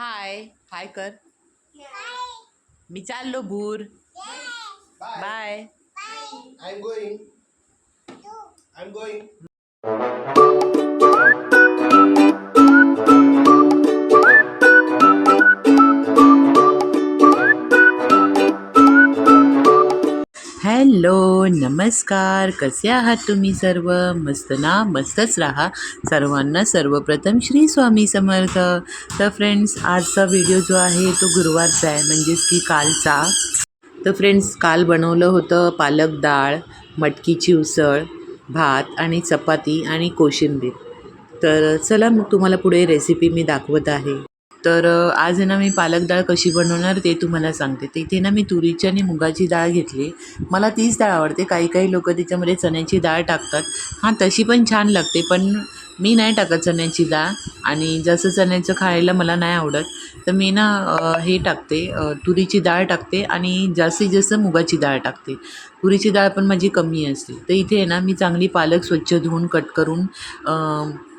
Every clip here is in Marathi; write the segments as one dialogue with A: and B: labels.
A: हाय हाय कर. मी चाललो भूर. Bye
B: I'm going I'm going
A: hello नमस्कार. कसे आहात तुम्ही सर्व? मस्त ना? मस्तच राहा. सर्वांना सर्वप्रथम श्री स्वामी समर्थ. तर फ्रेंड्स आजचा व्हिडिओ जो आहे तो गुरुवारचा आहे. म्हणजेच की कालचा. तर फ्रेंड्स काल बनवलं होतं पालक डाळ मटकीची उसळ भात आणि चपाती आणि कोशिंबीर. तर चला मग तुम्हाला पुढे रेसिपी मी दाखवत आहे. तर आज आहे ना मी पालक डाळ कशी बनवणार ते तुम्हाला सांगते. तर इथे ना मी तुरीची आणि मुगाची डाळ घेतली. मला तीच डाळ आवडते. काही काही लोक त्याच्यामध्ये चण्याची डाळ टाकतात. हां तशी पण छान लागते पण मी नाही टाकत चण्याची डाळ आणि जसं चण्याचं खायला मला नाही आवडत तर मी ना हे टाकते तुरीची डाळ टाकते आणि जास्तीत जास्त मुगाची डाळ टाकते. तुरीची डाळ पण माझी कमी असते. तर इथे आहे ना मी चांगली पालक स्वच्छ धुवून कट करून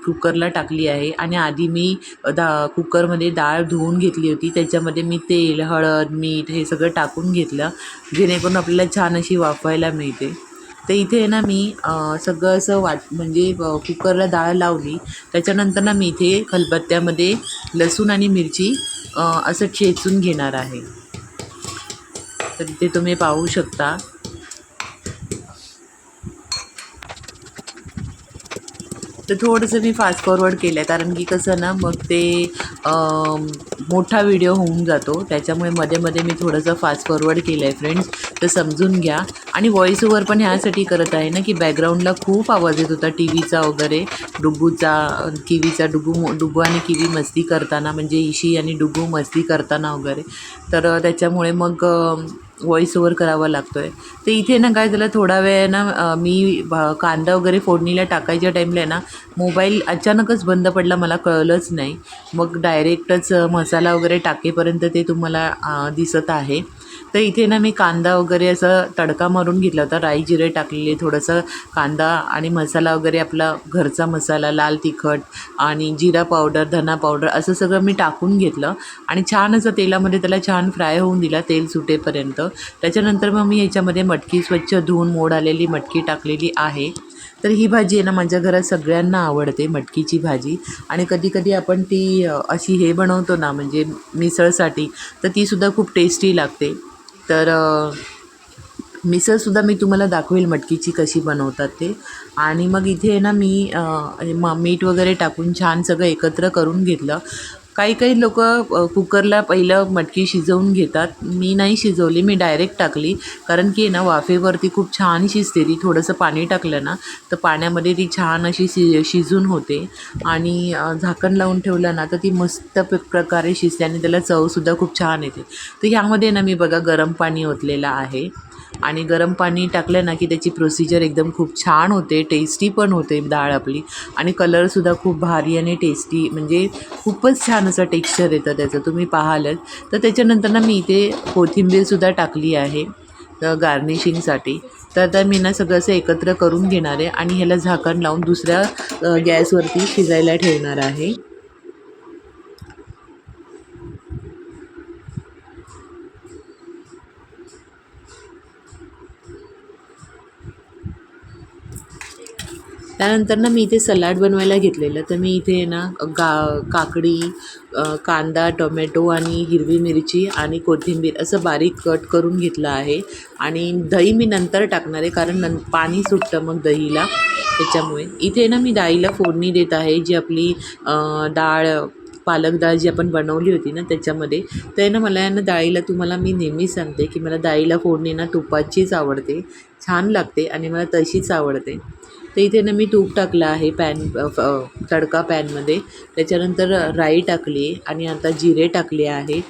A: कुकरला टाकली आहे. आणि आधी मी दा कुकरमध्ये डाळ धुवून घेतली होती. त्याच्यामध्ये मी तेल हळद मीठ हे सगळं टाकून घेतलं. जेणेकरून आपल्याला छान अशी वाफवायला मिळते. तर इथे आहे ना मी सगळं असं वाट म्हणजे कुकरला डाळ लावली. त्याच्यानंतर ना मी इथे खलबत्त्यामध्ये लसूण आणि मिरची असं ठेचून घेणार आहे. तर इथे तुम्ही पाहू शकता. तर थोडंसं मी फास्ट फॉरवर्ड केलं आहे कारण की कसं ना मग ते मोठा व्हिडिओ होऊन जातो. त्याच्यामुळे मध्ये मध्ये मी थोडंसं फास्ट फॉरवर्ड केलं आहे फ्रेंड्स तर समजून घ्या. आणि व्हॉईस ओव्हर पण ह्यासाठी करत आहे ना की बॅकग्राऊंडला खूप आवाज येत होता. टी व्हीचा वगैरे डुबूचा किवीचा डुबू डुबू आणि किवी मस्ती करताना म्हणजे इशी आणि डुबू मस्ती करताना वगैरे. तर त्याच्यामुळे मग व्हॉइस ओवर करावा लागतो आहे तर इथे ना काय झालं थोडा वेळ ना मी कांदा वगैरे फोडणीला टाकायच्या टाईमला आहे ना मोबाईल अचानकच बंद पडला मला कळलंच नाही. मग डायरेक्टच मसाला वगैरे टाकेपर्यंत ते तुम्हाला दिसत आहे. तर इथे ना मी कांदा वगैरे असं तडका मारून घेतला होता. राई जिरे टाकलेले थोडंसं कांदा आणि मसाला वगैरे आपला घरचा मसाला लाल तिखट आणि जिरा पावडर धना पावडर असं सगळं मी टाकून घेतलं आणि छान असं तेलामध्ये त्याला छान फ्राय होऊन दिला तेल सुटेपर्यंत. त्याच्यानंतर मग मी ह्याच्यामध्ये मटकी स्वच्छ धुवून मोड आलेली मटकी टाकलेली आहे. तर ही भाजी आहे ना माझ्या घरात सगळ्यांना आवडते मटकीची भाजी. आणि कधी कधी आपण ती अशी हे बनवतो ना म्हणजे मिसळसाठी तर तीसुद्धा खूप टेस्टी लागते. तर मिसळसुद्धा मी तुम्हाला दाखवेल मटकीची कशी बनवतात ते. आणि मग इथे आहे ना मी म मीठ वगैरे टाकून छान सगळं एकत्र करून घेतलं. काही काही लोक कुकरला पहिलं मटकी शिजवून घेतात. मी नाही शिजवली मी डायरेक्ट टाकली. कारण की आहे ना वाफेवरती खूप छान शिजते ती. थोडंसं पाणी टाकलं ना तर पाण्यामध्ये ती छान अशी शि शिजून होते. आणि झाकण लावून ठेवलं ना तर ती मस्त प प्रकारे शिजते. आणि त्याला चवसुद्धा खूप छान येते. तर ह्यामध्ये ना मी बघा गरम पाणी ओतलेलं आहे. आणि गरम पाणी टाकलं ना की त्याची प्रोसिजर एकदम खूप छान होते टेस्टी पण होते डाळ आपली. आणि कलरसुद्धा खूप भारी आणि टेस्टी म्हणजे खूपच छान असं टेक्स्चर येतं त्याचं. तुम्ही पाहालच. तर त्याच्यानंतर ना मी इथे कोथिंबीरसुद्धा टाकली आहे गार्निशिंगसाठी तर आता मी ना सगळं असं एकत्र करून घेणार आहे आणि ह्याला झाकण लावून दुसऱ्या गॅसवरती शिजायला ठेवणार आहे. त्यानंतर ना मी इथे सलाड बनवायला घेतलेलं. तर मी इथे ना गा काकडी कांदा टोमॅटो आणि हिरवी मिरची आणि कोथिंबीर असं बारीक कट करून घेतलं आहे. आणि दही मी नंतर टाकणार आहे कारण नं पाणी सुटतं मग दहीला. त्याच्यामुळे. इथे ना मी डाळीला फोडणी देत आहे जी आपली डाळ पालक डाळ जी आपण बनवली होती ना त्याच्यामध्ये तर ना मला ना डाळीला तुम्हाला मी नेहमीच सांगते की मला डाळीला फोडणी ना तुपाचीच आवडते. छान लागते आणि मला तशीच आवडते. तर इथे ना मी तूप टाकलं आहे पॅन तडका पॅनमध्ये. त्याच्यानंतर राई टाकली आणि आता जिरे टाकले आहे.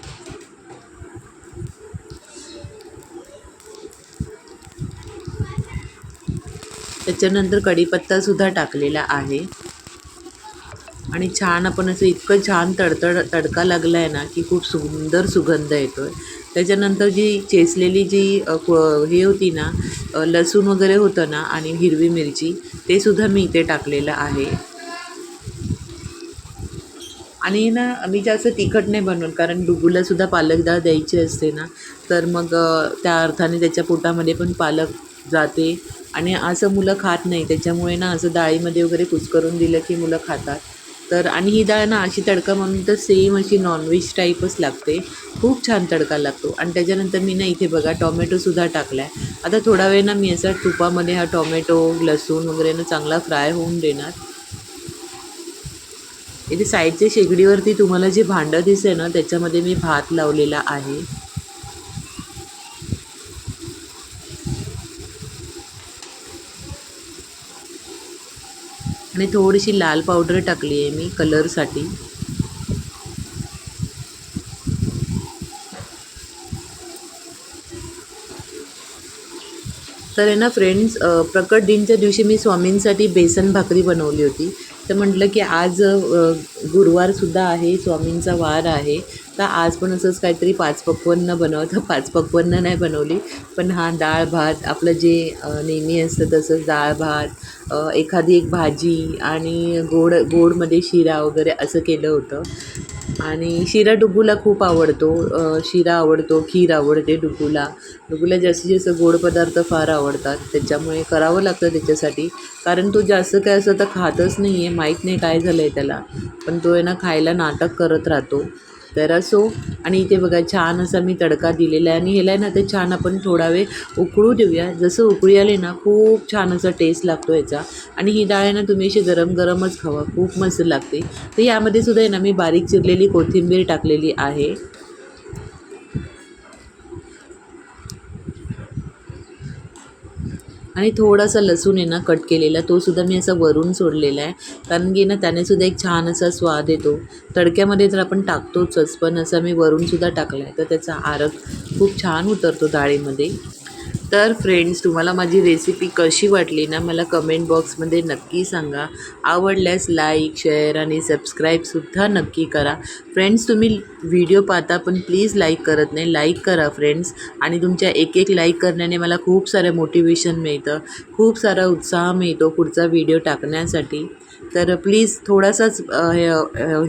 A: त्याच्यानंतर कढीपत्तासुद्धा टाकलेला आहे. आणि छान आपण असं इतकं छान तडतड तडका लागला आहे ना की खूप सुंदर सुगंध येतो आहे त्याच्यानंतर जी चेचलेली जी हे होती ना लसूण वगैरे होतं ना आणि हिरवी मिरची ते सुद्धा मी इथे टाकलेलं आहे. आणि ना मी जास्त तिखट नाही बनवत कारण डुबूला सुद्धा पालक डाळ द्यायची असते ना तर मग त्या अर्थाने त्याच्या पोटामध्ये पण पालक जाते. आणि असं मुलं खात नाही त्याच्यामुळे ना असं डाळीमध्ये वगैरे कुस्करून दिलं की मुलं खातात. तर आणि ही डाळ ना अशी तडका म्हणून तर सेम अशी नॉनव्हेज टाईपच लागते. खूप छान तडका लागतो. आणि त्याच्यानंतर मी ना इथे बघा टॉमॅटोसुद्धा टाकला आहे आता थोडा वेळ ना मी असा तुपामध्ये हा टॉमॅटो लसूण वगैरे ना चांगला फ्राय होऊन देणार. इथे साईडच्या शेगडीवरती तुम्हाला जे भांडं दिसेल ना त्याच्यामध्ये मी भात लावलेला आहे. आणि थोडीशी लाल पावडर टाकली आहे मी कलरसाठी. तर आहे ना फ्रेंड्स प्रकट दिनच्या दिवशी मी स्वामींसाठी बेसन भाकरी बनवली होती. तर म्हटलं की आज गुरुवारसुद्धा आहे स्वामींचा वार आहे. आता आज पण असंच काहीतरी पाच पक्वान्न बनवतं पाच पक्वान्न नाही बनवली पण हा डाळ भात आपलं जे नेहमी असतं तसंच डाळ भात एखादी एक भाजी आणि गोड गोडमध्ये शिरा वगैरे असं केलं होतं. आणि शिरा डुगूला खूप आवडतो शिरा आवडतो खीर आवडते डुगूला डुगूला जास्तीत जास्त गोड पदार्थ फार आवडतात त्याच्यामुळे करावं लागतं त्याच्यासाठी. कारण तो जास्त काय असं तर खातच नाही आहे माहीत नाही काय झालं आहे त्याला. पण तो आहे ना खायला नाटक करत राहतो. तर असो. आणि इथे बघा छान असा मी तडका दिलेला आहे. आणि ह्याला आहे ना ते छान आपण थोडा वेळ उकळू देऊया. जसं उकळी आले ना खूप छान असा टेस्ट लागतो याचा आणि ही डाळ आहे ना तुम्ही अशी गरम गरमच खावा. खूप मस्त लागते. तर यामध्ये सुद्धा आहे ना मी बारीक चिरलेली कोथिंबीर टाकलेली आहे. आणि थोडासा लसूण आहे ना कट केलेला तोसुद्धा मी असा वरून सोडलेला आहे. कारण की ना त्याने सुद्धा एक छान असा स्वाद येतो. तडक्यामध्ये तर आपण टाकतोच पण असा मी वरूनसुद्धा टाकला आहे तर त्याचा आरक खूप छान उतरतो डाळीमध्ये. तर फ्रेंड्स तुम्हाला माझी रेसिपी कशी वाटली ना मला कमेंट बॉक्समध्ये नक्की सांगा. आवडल्यास लाईक शेअर आणि सबस्क्राईबसुद्धा नक्की करा. फ्रेंड्स तुम्ही व्हिडिओ पाहता पण प्लीज लाईक करत नाही. लाईक करा फ्रेंड्स आणि तुमच्या एक एक लाईक करण्याने मला खूप सारं मोटिवेशन मिळतं. खूप सारा उत्साह मिळतो पुढचा व्हिडिओ टाकण्यासाठी. तर प्लीज थोडासाच हे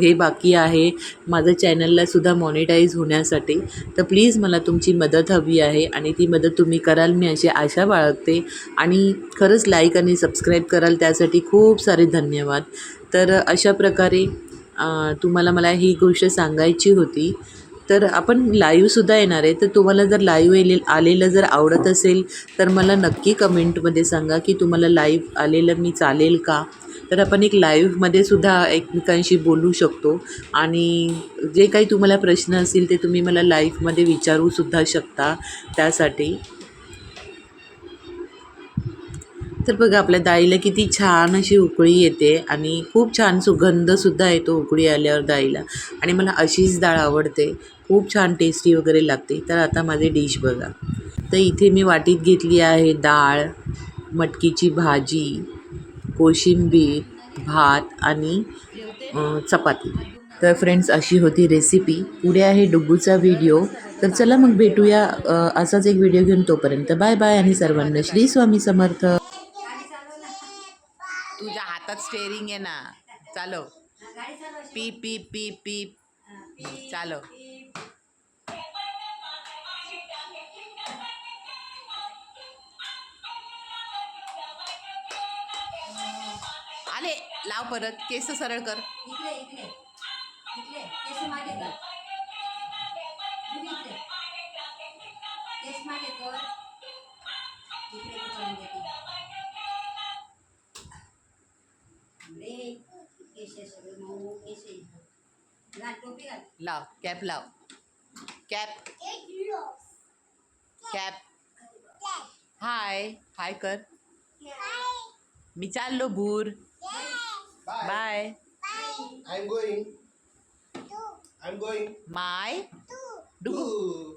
A: हे बाकी आहे. माझं चॅनललासुद्धा मॉनिटाईज होण्यासाठी. तर प्लीज मला तुमची मदत हवी आहे आणि ती मदत तुम्ही कराल मी अशी आशा बाळगते. आणि खरंच लाईक आणि सबस्क्राईब कराल त्यासाठी खूप सारे धन्यवाद. तर अशा प्रकारे तुम्हाला मला ही गोष्ट सांगायची होती. तर आपण लाईव्हसुद्धा येणार आहे. तर तुम्हाला जर लाईव्ह येले आलेलं जर आवडत असेल तर मला नक्की कमेंटमध्ये सांगा की तुम्हाला लाईव्ह आलेलं मी चालेल का? तर आपण एक लाईव्हमध्ये सुद्धा एकमेकांशी बोलू शकतो. आणि जे काही तुम्हाला प्रश्न असतील ते तुम्ही मला लाईव्हमध्ये विचारूसुद्धा शकता त्यासाठी. तर बघा आपल्या दाईला किती छान अशी उकळी येते आणि खूप छान सुगंधसुद्धा येतो उकळी आल्यावर दाईला. आणि मला अशीच डाळ आवडते. खूप छान टेस्टी वगैरे लागते. तर आता माझे डिश बघा. तर इथे मी वाटीत घेतली आहे डाळ मटकीची भाजी. कोशिंबीर भात आणि चपाती. तर फ्रेंड्स अशी होती रेसिपी. पुढे आहे डुग्गूचा व्हिडिओ. तर चला मग भेटूया असाच एक व्हिडिओ घेऊन तोपर्यंत. बाय बाय आणि सर्वांना श्री स्वामी समर्थ. तुझ्या हातात स्टेअरिंग आहे ना. चालो पी पी पी पी. चालो आले लाव परत केस सरळ कर.
C: इकडे इकडे. इकडे केस मागे कर. तुम्ही इकडे. केस मागे कर. इकडे करून देते रे. केस सगळे मऊ केस आहे. घाल टोपी घाल.
A: लाव कॅप लाव. कॅप. कॅप. हाय हाय कर. मी चाललो भूर.
B: Bye.
A: Bye
B: I'm going. I'm going.
A: My डुगू
B: Ooh.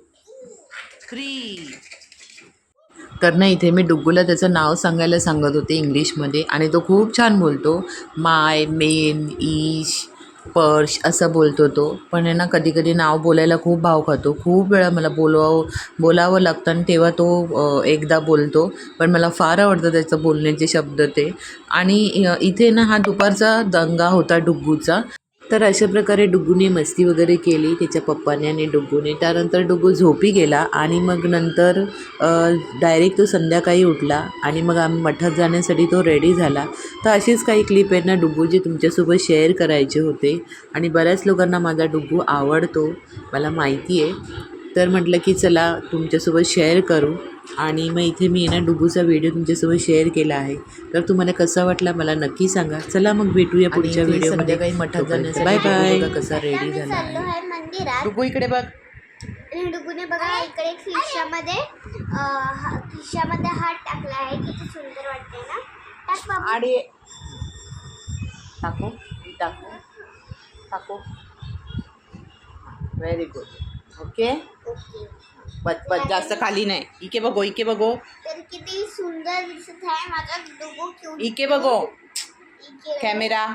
A: थ्री तर ना इथे मी डुग्गूला त्याचं नाव सांगायला सांगत होते इंग्लिशमध्ये आणि तो खूप छान बोलतो माय मेन ईश पर्श असं बोलतो तो. पण आहे ना कधी कधी नाव बोलायला खूप भाव खातो खूप वेळा मला बोलवावं बोलावं लागतं आणि तेव्हा तो एकदा बोलतो. पण मला फार आवडतं त्याचं बोलण्याचे शब्द ते. आणि इथे ना हा दुपारचा दंगा होता डुग्गूचा. तर अशा प्रकारे डुग्गूने मस्ती वगैरे केली त्याच्या पप्पाने आणि डुग्गूने त्यानंतर डुग्गू झोपी गेला आणि मग नंतर डायरेक्ट तो संध्याकाळी उठला आणि मग आम्ही मठात जाण्यासाठी तो रेडी झाला. तर अशीच काही क्लिप आहेत ना डुग्गू जे तुमच्यासोबत शेअर करायचे होते. आणि बऱ्याच लोकांना माझा डुग्गू आवडतो. मला माहिती आहे. तर म्हटलं की चला तुमच्यासोबत शेअर करू. आणि मग इथे मी ना डुगूचा व्हिडिओ तुमच्यासोबत शेअर केला आहे. तर तुम्हाला कसा वाटला मला नक्की सांगा. चला मग भेटूया पुढच्या व्हिडिओ संध्याकाळी मठात जाण्यासाठी बाय बाय कसा रेडी झाला आहे? डुगू इकडे बघ.
D: डुगूने बघा इकडे खिशामध्ये हा- खिशामध्ये हात टाकला आहे. किती सुंदर वाटते ना? टाक.
A: आणि टाकू टाकू टाकू. Very good okay? बस बस जास्त खाली नाही. इके बघो इके बघो.
D: तर किती सुंदर दिसत आहे. माझा
A: इके बघो. कॅमेरा